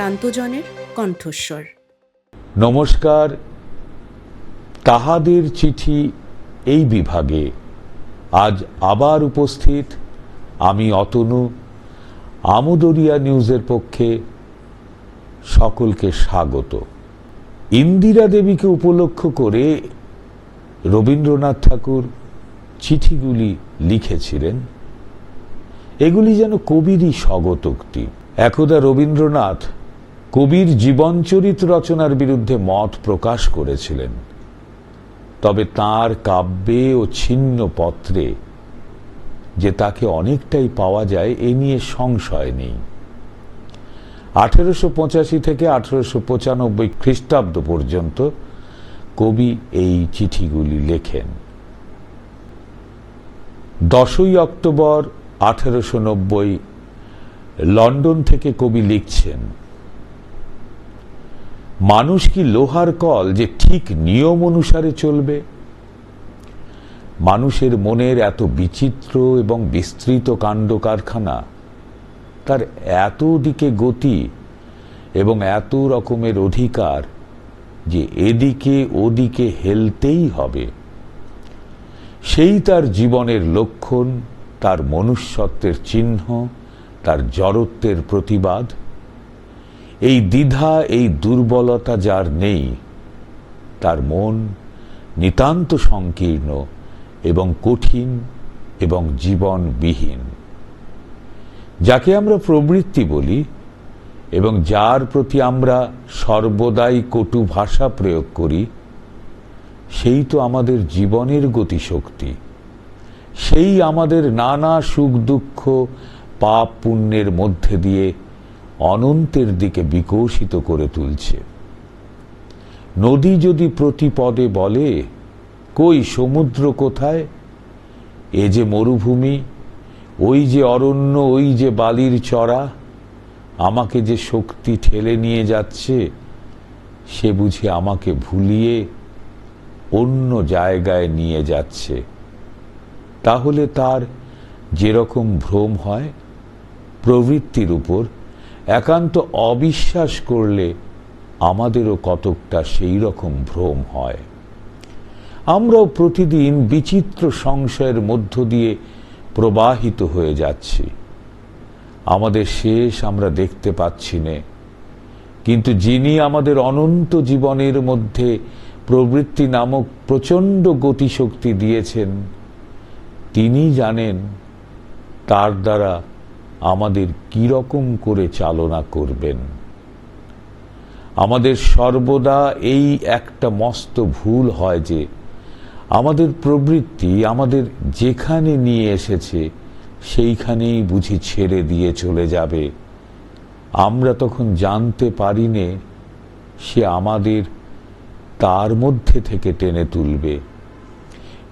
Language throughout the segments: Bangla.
প্রান্তজনের কণ্ঠস্বর। নমস্কার। তাহাদের চিঠি এই বিভাগে। আজ আবার উপস্থিত আমি অতনু, আমুদরিয়া নিউজের পক্ষে সকলকে স্বাগত। ইন্দিরা দেবীকে উপলক্ষ করে রবীন্দ্রনাথ ঠাকুর চিঠিগুলি লিখেছিলেন। এগুলি যেন কবিরই স্বগতোক্তি। একদা রবীন্দ্রনাথ কবির জীবনচরিত রচনার বিরুদ্ধে মত প্রকাশ করেছিলেন। তবে তার কাব্যে ও ছিন্ন পত্রে যে তাকে অনেকটাই পাওয়া যায়, এ নিয়ে সংশয় নেই। আঠেরোশো পঁচাশি থেকে আঠেরোশো পঁচানব্বই খ্রিস্টাব্দ পর্যন্ত কবি এই চিঠিগুলি লেখেন। দশই অক্টোবর আঠেরোশো নব্বই লন্ডন থেকে কবি লিখছেন মানুষ কি লোহার কল যে ঠিক নিয়ম অনুসারে চলবে? মানুষের মনের এত বিচিত্র এবং বিস্তৃত কাণ্ড কারখানা, তার এত দিকে গতি এবং এত রকমের অধিকার যে এদিকে ওদিকে হেলতেই হবে। সেই তার জীবনের লক্ষণ, তার মনুষ্যত্বের চিহ্ন, তার জড়ত্বের প্রতিবাদ। এই দ্বিধা, এই দুর্বলতা যার নেই, তার মন নিতান্ত সংকীর্ণ এবং কঠিন এবং জীবনবিহীন। যাকে আমরা প্রবৃত্তি বলি এবং যার প্রতি আমরা সর্বদাই কটু ভাষা প্রয়োগ করি, সেই তো আমাদের জীবনের গতিশক্তি। সেই আমাদের নানা সুখ দুঃখ, পাপ পুণ্যের মধ্যে দিয়ে অনন্তের দিকে বিকশিত করে তুলছে। নদী যদি প্রতি পদে বলে, কই সমুদ্র কোথায়? এ যে মরুভূমি, ওই যে অরণ্য, ওই যে বালির চড়া, আমাকে যে শক্তি ঠেলে নিয়ে যাচ্ছে, সে বুঝি আমাকে ভুলিয়ে অন্য জায়গায় নিয়ে যাচ্ছে। তাহলে তার যেরকম ভ্রম হয়, প্রবৃত্তির উপর একান্ত অবিশ্বাস করলে আমাদেরও কতকটা সেই রকম ভ্রম হয়। আমরাও প্রতিদিন বিচিত্র সংশয়ের মধ্য দিয়ে প্রবাহিত হয়ে যাচ্ছি। আমাদের শেষ আমরা দেখতে পাচ্ছি নে। কিন্তু যিনি আমাদের অনন্ত জীবনের মধ্যে প্রবৃত্তি নামক প্রচণ্ড গতিশক্তি দিয়েছেন, তিনি জানেন তার দ্বারা আমাদের কি রকম করে চালনা করবেন? আমাদের সর্বদা এই একটা মস্ত ভুল হয় যে, আমাদের প্রবৃত্তি আমাদের যেখানে নিয়ে এসেছে, সেইখানেই বুঝি ছেড়ে দিয়ে চলে যাবে। আমরা তখন জানতে পারি নে, সে আমাদের তার মধ্যে থেকে টেনে তুলবে।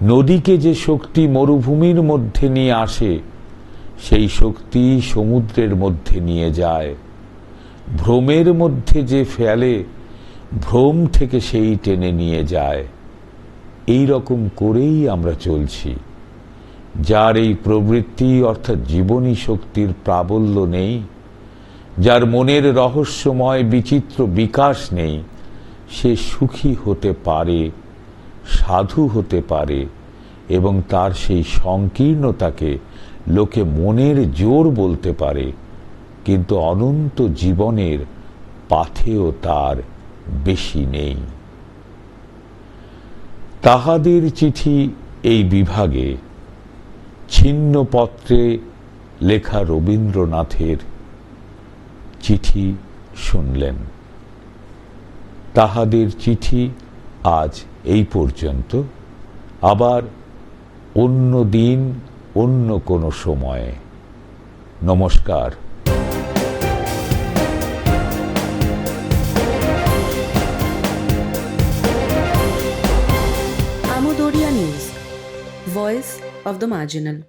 নদীকে যে শক্তি মরুভূমির মধ্যে নিয়ে আসে সেই শক্তি সমুদ্রের মধ্যে নিয়ে যায়। ভ্রমের মধ্যে যে ফেলে, ভ্রম থেকে সেই টেনে নিয়ে যায়। এই রকম করেই আমরা চলছি। যার এই প্রবৃত্তি অর্থাৎ জীবনী শক্তির প্রাবল্য নেই, যার মনের রহস্যময় বিচিত্র বিকাশ নেই, সে সুখী হতে পারে, সাধু হতে পারে এবং তার সেই সংকীর্ণতাকে লোকে মনের জোর বলতে পারে, কিন্তু অনন্ত জীবনের পাথেও তার বেশি নেই। তাহাদের চিঠি এই বিভাগে, ছিন্ন পত্রে লেখা রবীন্দ্রনাথের চিঠি শুনলেন। তাহাদের চিঠি আজ এই পর্যন্ত। আবার অন্য দিন অন্য কোনো সময়ে। নমস্কার। Voice of the marginal.